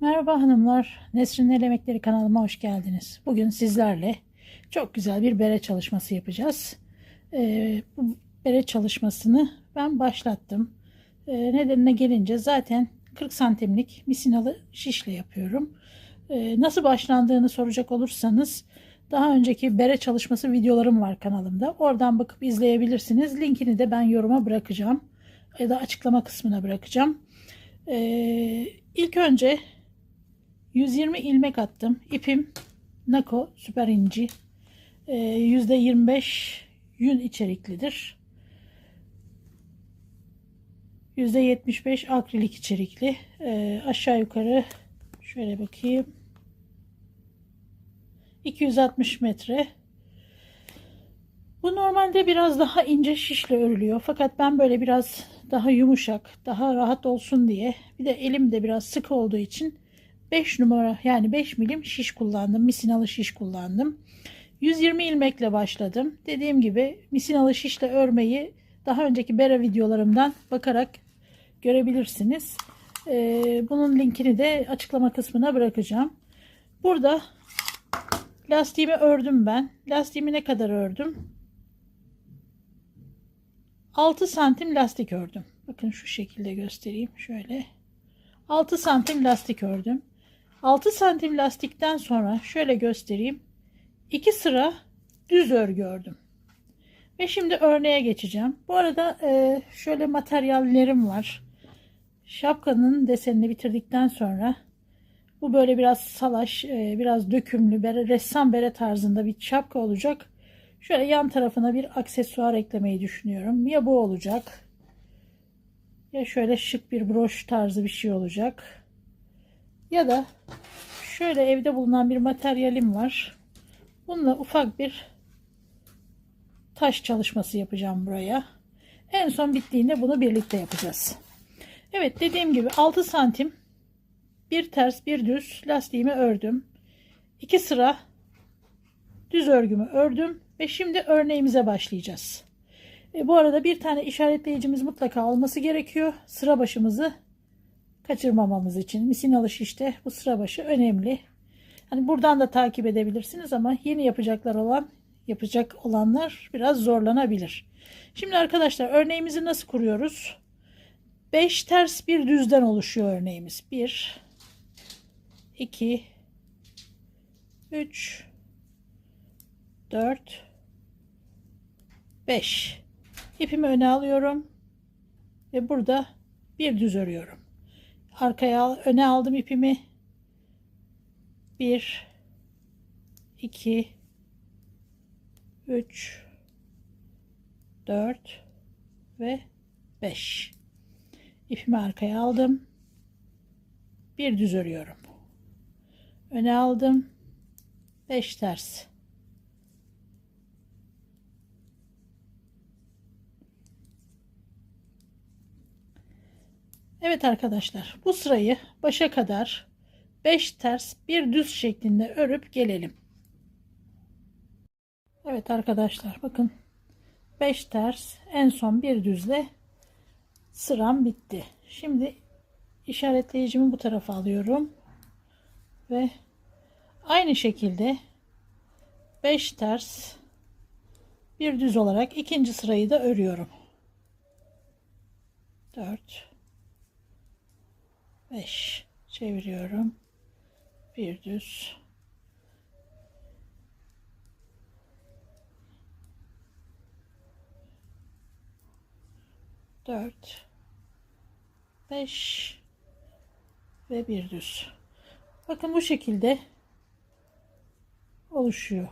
Merhaba hanımlar. Nesrin El Emekleri kanalıma hoş geldiniz. Bugün sizlerle çok güzel bir bere çalışması yapacağız. Ee, bu bere çalışmasını ben başlattım. Ee, nedenine gelince zaten 40 santimlik misinalı şişle yapıyorum. Ee, nasıl başlandığını soracak olursanız daha önceki bere çalışması videolarım var kanalımda. Oradan bakıp izleyebilirsiniz. Linkini de ben yoruma bırakacağım. Ya da açıklama kısmına bırakacağım. Ee, ilk önce 120 ilmek attım. İpim Nako süper inci. Ee, %25 yün içeriklidir. %75 akrilik içerikli. Ee, aşağı yukarı şöyle bakayım. 260 metre. Bu normalde biraz daha ince şişle örülüyor. Fakat ben böyle biraz daha yumuşak, daha rahat olsun diye bir de elim de biraz sık olduğu için 5 numara yani 5 milim şiş kullandım. Misinalı şiş kullandım. 120 ilmekle başladım. Dediğim gibi misinalı şişle örmeyi daha önceki bere videolarımdan bakarak görebilirsiniz. Ee, bunun linkini de açıklama kısmına bırakacağım. Burada lastiğimi ördüm ben. Lastiğimi ne kadar ördüm? 6 santim lastik ördüm. Bakın şu şekilde göstereyim. Şöyle. 6 santim lastik ördüm. 6 santim lastikten sonra şöyle göstereyim. 2 sıra düz örgü ördüm. Ve şimdi örneğe geçeceğim. Bu arada e, şöyle materyallerim var. Şapkanın desenini bitirdikten sonra bu böyle biraz salaş, e, biraz dökümlü, bere, ressam bere tarzında bir şapka olacak. Şöyle yan tarafına bir aksesuar eklemeyi düşünüyorum. Ya bu olacak. Ya şöyle şık bir broş tarzı bir şey olacak. Ya da şöyle evde bulunan bir materyalim var. Bununla ufak bir taş çalışması yapacağım buraya. En son bittiğinde bunu birlikte yapacağız. Evet dediğim gibi 6 santim bir ters bir düz lastiğimi ördüm. 2 sıra düz örgümü ördüm ve şimdi örneğimize başlayacağız. E, bu arada bir tane işaretleyicimiz mutlaka olması gerekiyor. Sıra başımızı kaçırmamamız için. Misinalı şişte bu sıra başı önemli. Hani buradan da takip edebilirsiniz ama yeni yapacaklar olan yapacak olanlar biraz zorlanabilir. Şimdi arkadaşlar örneğimizi nasıl kuruyoruz? 5 ters bir düzden oluşuyor örneğimiz. 1 2 3 4 5 ipimi öne alıyorum ve burada bir düz örüyorum arkaya öne aldım ipimi. 1 2 3 4 ve 5 ipimi arkaya aldım. Bir düz örüyorum. Öne aldım. 5 ters Evet arkadaşlar bu sırayı başa kadar 5 ters bir düz şeklinde örüp gelelim. Evet arkadaşlar bakın 5 ters en son bir düzle sıram bitti. Şimdi işaretleyicimi bu tarafa alıyorum ve aynı şekilde 5 ters bir düz olarak ikinci sırayı da örüyorum. 4 5 çeviriyorum. Bir düz. Dört, beş ve bir düz. Bakın bu şekilde oluşuyor.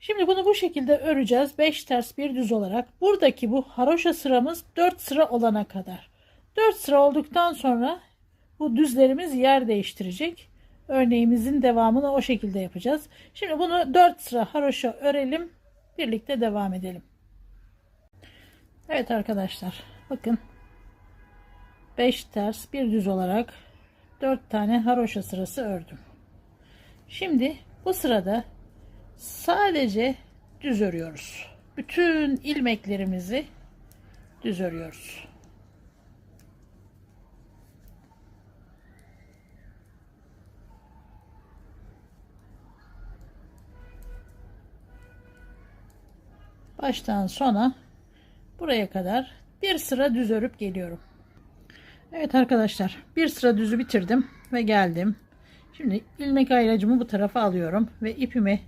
Şimdi bunu bu şekilde öreceğiz. 5 ters bir düz olarak. Buradaki bu haroşa sıramız 4 sıra olana kadar. 4 sıra olduktan sonra bu düzlerimiz yer değiştirecek. Örneğimizin devamını o şekilde yapacağız. Şimdi bunu 4 sıra haroşa örelim. Birlikte devam edelim. Evet arkadaşlar bakın 5 ters bir düz olarak 4 tane haroşa sırası ördüm. Şimdi bu sırada sadece düz örüyoruz. Bütün ilmeklerimizi düz örüyoruz. Baştan sona buraya kadar bir sıra düz örüp geliyorum. Evet arkadaşlar bir sıra düzü bitirdim ve geldim. Şimdi ilmek ayracımı bu tarafa alıyorum ve ipimi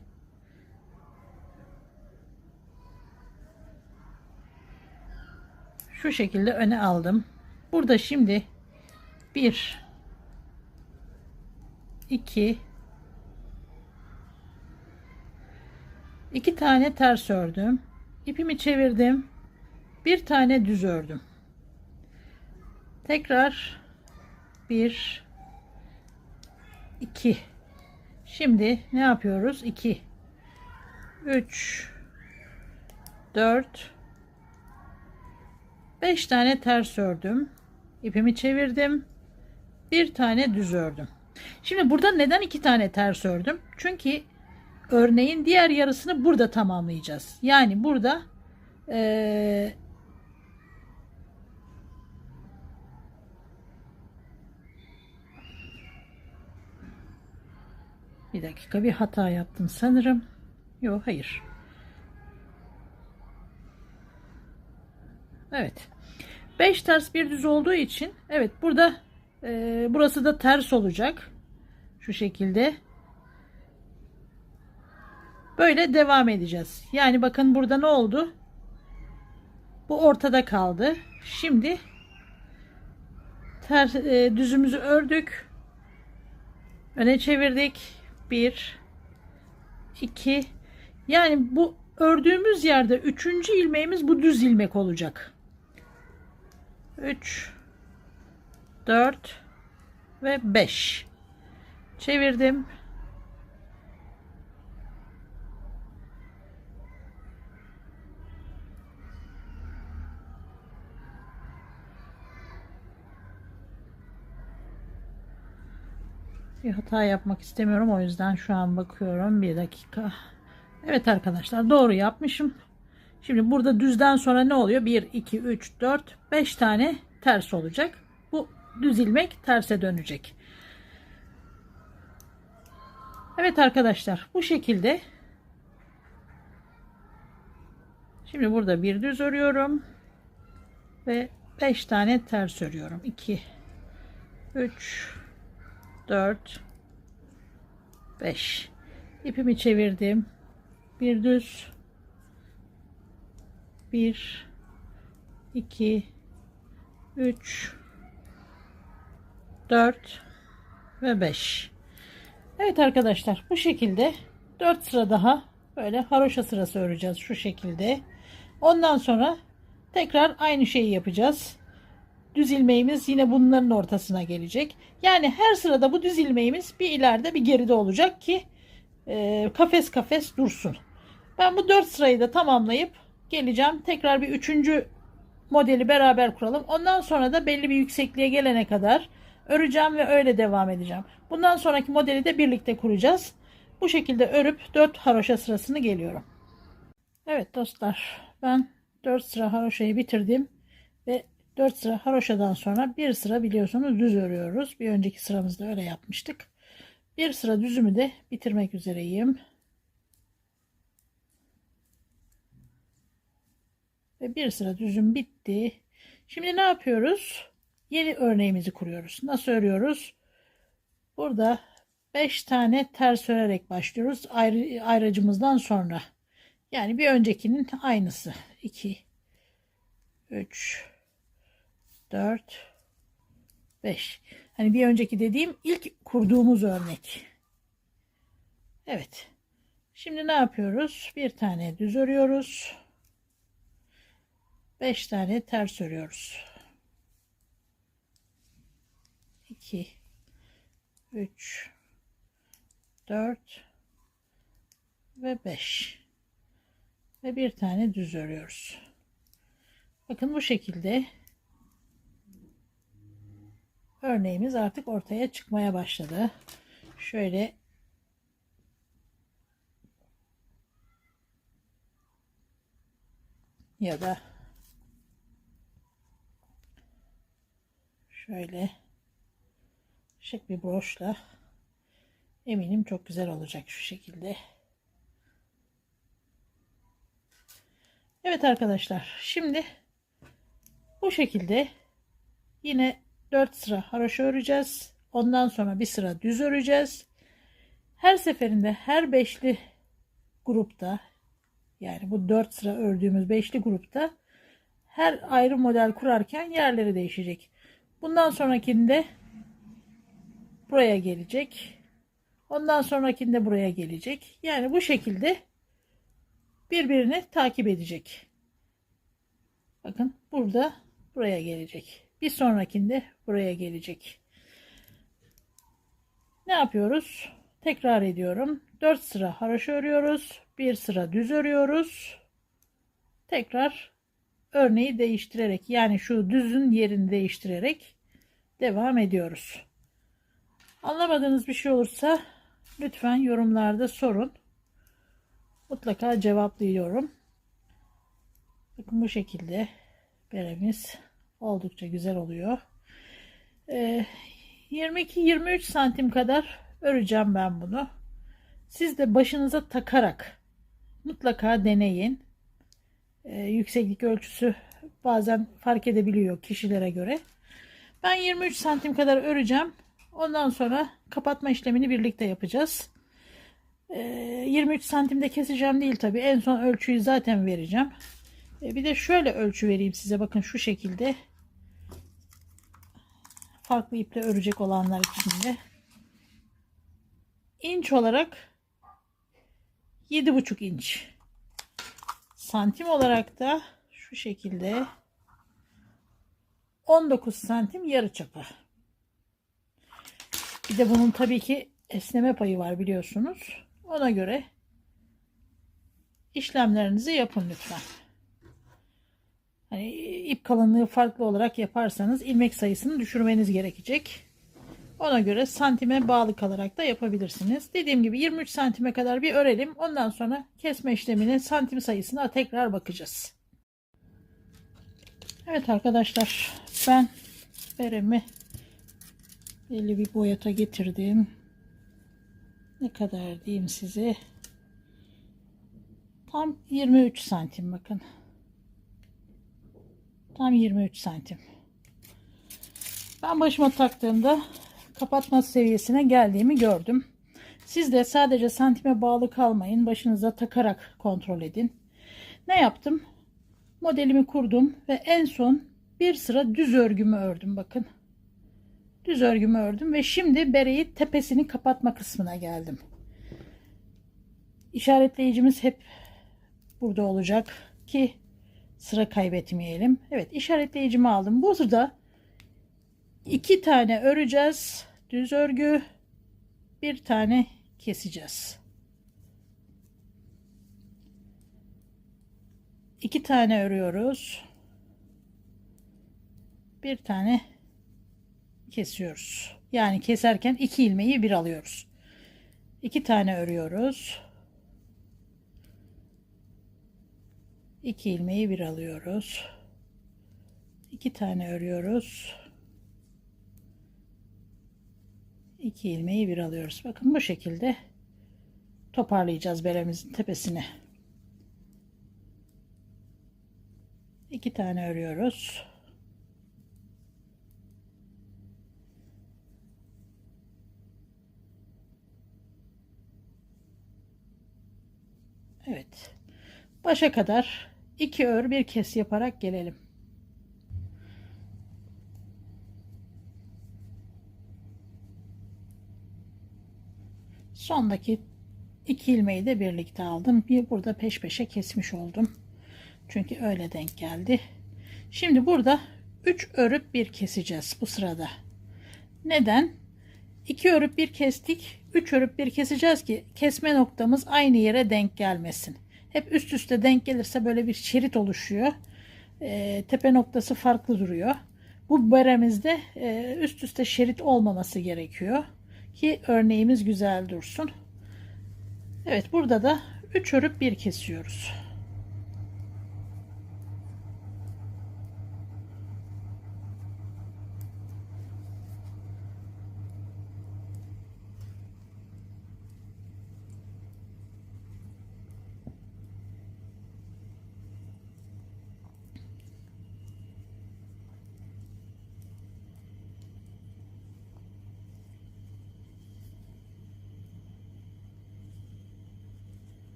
şu şekilde öne aldım. Burada şimdi 1 2 2 tane ters ördüm. İpimi çevirdim. Bir tane düz ördüm. Tekrar 1 2 Şimdi ne yapıyoruz? 2 3 4 5 tane ters ördüm. İpimi çevirdim. Bir tane düz ördüm. Şimdi burada neden iki tane ters ördüm? Çünkü örneğin diğer yarısını burada tamamlayacağız. Yani burada eee bir dakika bir hata yaptım sanırım. Yok hayır. Evet. 5 ters bir düz olduğu için evet burada e, burası da ters olacak. Şu şekilde. Böyle devam edeceğiz. Yani bakın burada ne oldu? Bu ortada kaldı. Şimdi ters e, düzümüzü ördük. Öne çevirdik. 1 2 yani bu ördüğümüz yerde üçüncü ilmeğimiz bu düz ilmek olacak. 3 4 ve 5 çevirdim bir hata yapmak istemiyorum o yüzden şu an bakıyorum bir dakika Evet arkadaşlar doğru yapmışım Şimdi burada düzden sonra ne oluyor? 1, 2, 3, 4, 5 tane ters olacak. Bu düz ilmek terse dönecek. Evet arkadaşlar bu şekilde. Şimdi burada bir düz örüyorum. Ve 5 tane ters örüyorum. 2, 3, 4, 5. İpimi çevirdim. Bir düz. 1 2 3 4 ve 5 Evet arkadaşlar bu şekilde 4 sıra daha böyle haroşa sırası öreceğiz şu şekilde. Ondan sonra tekrar aynı şeyi yapacağız düz ilmeğimiz yine bunların ortasına gelecek yani her sırada bu düz ilmeğimiz bir ileride bir geride olacak ki e, kafes kafes dursun ben bu 4 sırayı da tamamlayıp geleceğim. Tekrar bir üçüncü modeli beraber kuralım. Ondan sonra da belli bir yüksekliğe gelene kadar öreceğim ve öyle devam edeceğim. Bundan sonraki modeli de birlikte kuracağız. Bu şekilde örüp 4 haroşa sırasını geliyorum. Evet dostlar ben 4 sıra haroşayı bitirdim 4 sıra haroşadan sonra bir sıra biliyorsunuz düz örüyoruz. Bir önceki sıramızda öyle yapmıştık. Bir sıra düzümü de bitirmek üzereyim. Ve bir sıra düzüm bitti. Şimdi ne yapıyoruz? Yeni örneğimizi kuruyoruz. Nasıl örüyoruz? Burada 5 tane ters örerek başlıyoruz. Ayrı, ayracımızdan sonra. Yani bir öncekinin aynısı. 2 3 4 5 Hani bir önceki dediğim ilk kurduğumuz örnek. Evet. Şimdi ne yapıyoruz? Bir tane düz örüyoruz. 5 tane ters örüyoruz. 2 3 4 ve 5 ve bir tane düz örüyoruz. Bakın bu şekilde örneğimiz artık ortaya çıkmaya başladı. Şöyle ya da Şöyle şık bir broşla eminim çok güzel olacak şu şekilde. Evet arkadaşlar şimdi bu şekilde yine 4 sıra haroşa öreceğiz. Ondan sonra bir sıra düz öreceğiz. Her seferinde her beşli grupta yani bu 4 sıra ördüğümüz beşli grupta her ayrı model kurarken yerleri değişecek. Bundan sonrakinde buraya gelecek. Ondan sonrakinde buraya gelecek. Yani bu şekilde birbirini takip edecek. Bakın burada buraya gelecek. Bir sonrakinde buraya gelecek. Ne yapıyoruz? Tekrar ediyorum. 4 sıra haroşa örüyoruz. Bir sıra düz örüyoruz. Tekrar örneği değiştirerek yani şu düzün yerini değiştirerek devam ediyoruz. Anlamadığınız bir şey olursa lütfen yorumlarda sorun. Mutlaka cevaplıyorum. Bakın bu şekilde beremiz oldukça güzel oluyor. Ee, 22-23 santim kadar öreceğim ben bunu. Siz de başınıza takarak mutlaka deneyin. Ee, yükseklik ölçüsü bazen fark edebiliyor kişilere göre. Ben 23 santim kadar öreceğim. Ondan sonra kapatma işlemini birlikte yapacağız. Ee, 23 santimde keseceğim değil tabi. En son ölçüyü zaten vereceğim. Ee, bir de şöyle ölçü vereyim size. Bakın şu şekilde. Farklı iple örecek olanlar için de. İnç olarak 7,5 inç. Santim olarak da şu şekilde 19 santim yarı çapı. Bir de bunun tabii ki esneme payı var biliyorsunuz. Ona göre işlemlerinizi yapın lütfen. Hani ip kalınlığı farklı olarak yaparsanız ilmek sayısını düşürmeniz gerekecek. Ona göre santime bağlı kalarak da yapabilirsiniz. Dediğim gibi 23 santime kadar bir örelim. Ondan sonra kesme işleminin santim sayısına tekrar bakacağız. Evet arkadaşlar ben beremi belli bir boyata getirdim. Ne kadar diyeyim size. Tam 23 santim bakın. Tam 23 santim. Ben başıma taktığımda kapatma seviyesine geldiğimi gördüm. Siz de sadece santime bağlı kalmayın. Başınıza takarak kontrol edin. Ne yaptım? Modelimi kurdum ve en son bir sıra düz örgümü ördüm bakın. Düz örgümü ördüm ve şimdi bereyi tepesini kapatma kısmına geldim. İşaretleyicimiz hep burada olacak ki sıra kaybetmeyelim. Evet işaretleyicimi aldım. Burada iki tane öreceğiz. Düz örgü bir tane keseceğiz. iki tane örüyoruz. Bir tane kesiyoruz. Yani keserken iki ilmeği bir alıyoruz. İki tane örüyoruz. İki ilmeği bir alıyoruz. İki tane örüyoruz. İki ilmeği bir alıyoruz. Bakın bu şekilde toparlayacağız beremizin tepesine. iki tane örüyoruz. Evet. Başa kadar iki ör bir kes yaparak gelelim. Sondaki iki ilmeği de birlikte aldım. Bir burada peş peşe kesmiş oldum. Çünkü öyle denk geldi. Şimdi burada 3 örüp bir keseceğiz bu sırada. Neden? 2 örüp bir kestik. 3 örüp bir keseceğiz ki kesme noktamız aynı yere denk gelmesin. Hep üst üste denk gelirse böyle bir şerit oluşuyor. E, tepe noktası farklı duruyor. Bu beremizde e, üst üste şerit olmaması gerekiyor. Ki örneğimiz güzel dursun. Evet burada da 3 örüp bir kesiyoruz.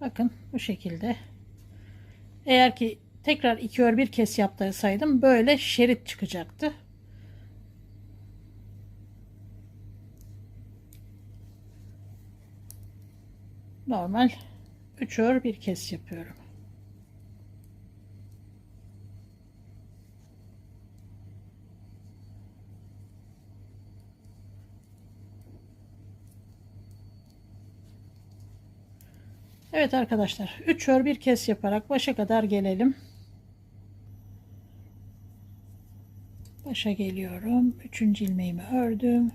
Bakın bu şekilde. Eğer ki tekrar iki ör bir kes yaptıysaydım böyle şerit çıkacaktı. Normal 3 ör bir kes yapıyorum. Evet arkadaşlar 3 ör bir kes yaparak başa kadar gelelim. Başa geliyorum. 3. ilmeğimi ördüm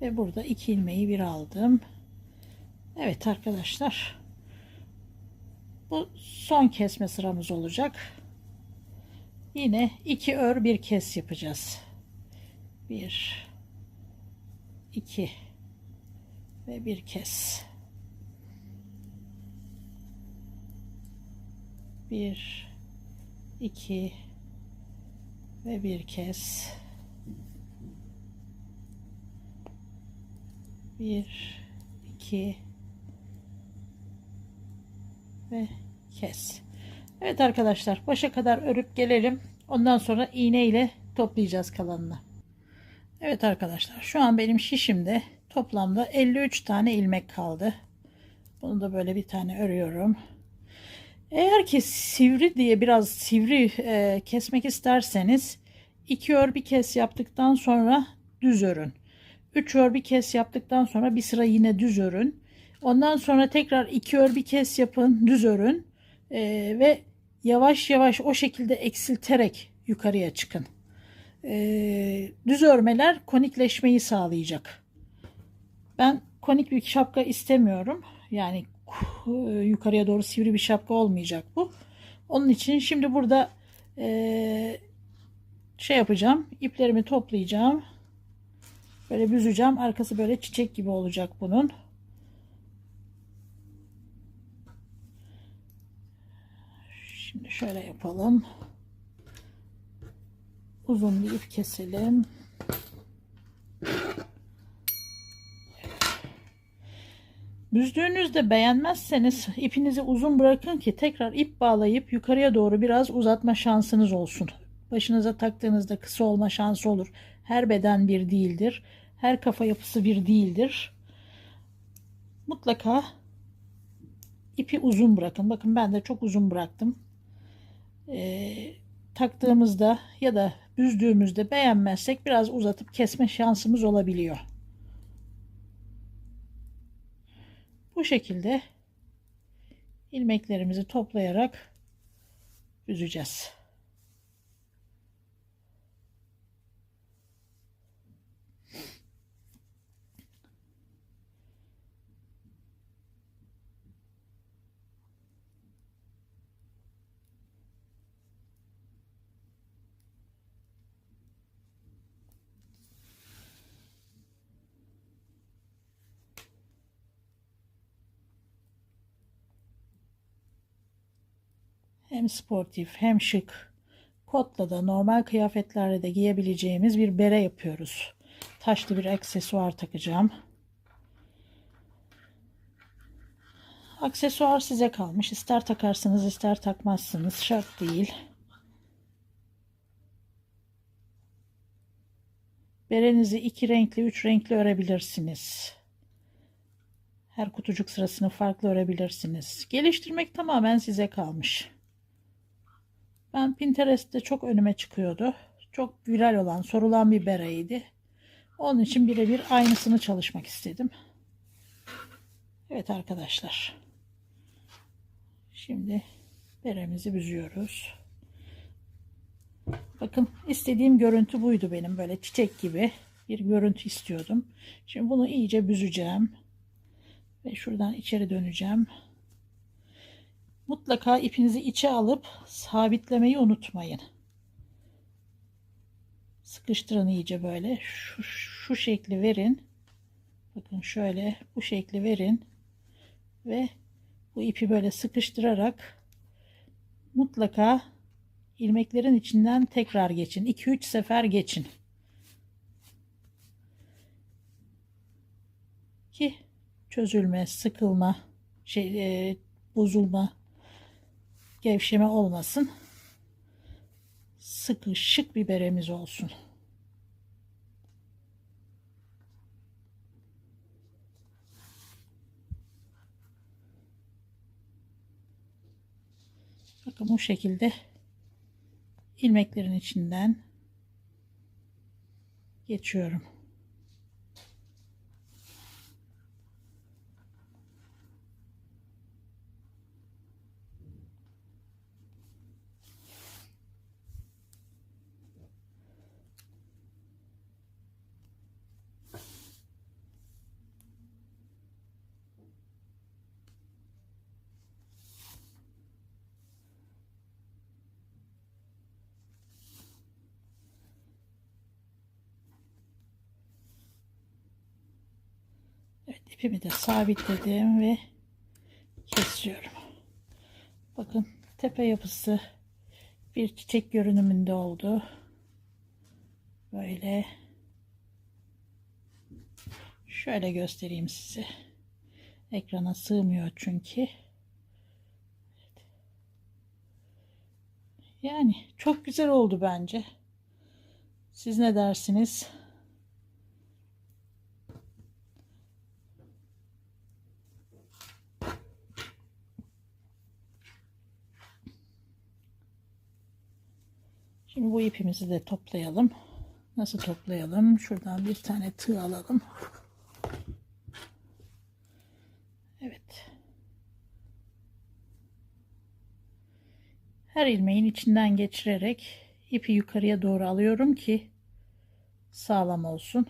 ve burada 2 ilmeği bir aldım. Evet arkadaşlar. Bu son kesme sıramız olacak. Yine 2 ör bir kes yapacağız. 1 2 ve bir kes. Bir iki ve bir kez. Bir iki ve kes Evet arkadaşlar başa kadar örüp gelelim. Ondan sonra iğne ile toplayacağız kalanını. Evet arkadaşlar şu an benim şişimde toplamda 53 tane ilmek kaldı. Bunu da böyle bir tane örüyorum eğer ki sivri diye biraz sivri e, kesmek isterseniz iki ör bir kes yaptıktan sonra düz örün. Üç ör bir kes yaptıktan sonra bir sıra yine düz örün. Ondan sonra tekrar iki ör bir kes yapın düz örün e, ve yavaş yavaş o şekilde eksilterek yukarıya çıkın. E, düz örmeler konikleşmeyi sağlayacak. Ben konik bir şapka istemiyorum. Yani yukarıya doğru sivri bir şapka olmayacak bu. Onun için şimdi burada e, şey yapacağım. iplerimi toplayacağım. Böyle büzeceğim. Arkası böyle çiçek gibi olacak bunun. Şimdi şöyle yapalım. Uzun bir ip keselim. Büzdüğünüzde beğenmezseniz ipinizi uzun bırakın ki tekrar ip bağlayıp yukarıya doğru biraz uzatma şansınız olsun. Başınıza taktığınızda kısa olma şansı olur. Her beden bir değildir. Her kafa yapısı bir değildir. Mutlaka ipi uzun bırakın. Bakın ben de çok uzun bıraktım. Ee, taktığımızda ya da büzdüğümüzde beğenmezsek biraz uzatıp kesme şansımız olabiliyor. Bu şekilde ilmeklerimizi toplayarak üzeceğiz. Hem sportif hem şık kotla da normal kıyafetlerle de giyebileceğimiz bir bere yapıyoruz. Taşlı bir aksesuar takacağım. Aksesuar size kalmış. İster takarsınız ister takmazsınız. Şart değil. Berenizi iki renkli, üç renkli örebilirsiniz. Her kutucuk sırasını farklı örebilirsiniz. Geliştirmek tamamen size kalmış. Ben Pinterest'te çok önüme çıkıyordu. Çok viral olan, sorulan bir bereydi. Onun için birebir aynısını çalışmak istedim. Evet arkadaşlar. Şimdi beremizi büzüyoruz. Bakın istediğim görüntü buydu benim. Böyle çiçek gibi bir görüntü istiyordum. Şimdi bunu iyice büzeceğim. Ve şuradan içeri döneceğim. Mutlaka ipinizi içe alıp sabitlemeyi unutmayın. Sıkıştırın iyice böyle. Şu, şu şekli verin. Bakın şöyle bu şekli verin. Ve bu ipi böyle sıkıştırarak mutlaka ilmeklerin içinden tekrar geçin. 2-3 sefer geçin. Ki çözülme, sıkılma, şey, e, bozulma, gevşeme olmasın. Sıkı şık bir beremiz olsun. Bakın bu şekilde ilmeklerin içinden geçiyorum. Evet ipimi de sabitledim ve kesiyorum. Bakın tepe yapısı bir çiçek görünümünde oldu. Böyle şöyle göstereyim size. Ekrana sığmıyor çünkü. Yani çok güzel oldu bence. Siz ne dersiniz? Şimdi bu ipimizi de toplayalım. Nasıl toplayalım? Şuradan bir tane tığ alalım. Evet. Her ilmeğin içinden geçirerek ipi yukarıya doğru alıyorum ki sağlam olsun.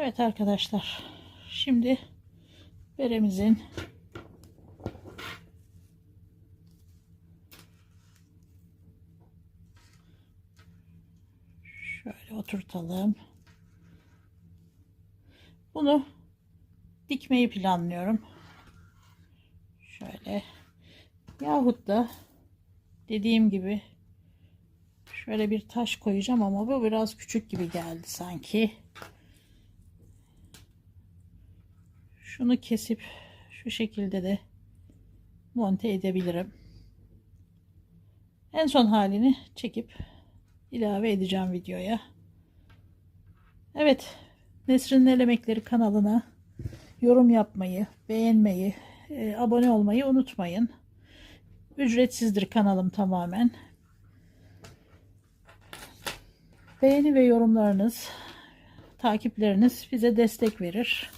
Evet arkadaşlar. Şimdi beremizin şöyle oturtalım. Bunu dikmeyi planlıyorum. Şöyle yahut da dediğim gibi şöyle bir taş koyacağım ama bu biraz küçük gibi geldi sanki. Şunu kesip şu şekilde de monte edebilirim. En son halini çekip ilave edeceğim videoya. Evet, Nesrin'in El Emekleri kanalına yorum yapmayı, beğenmeyi, e, abone olmayı unutmayın. Ücretsizdir kanalım tamamen. Beğeni ve yorumlarınız, takipleriniz bize destek verir.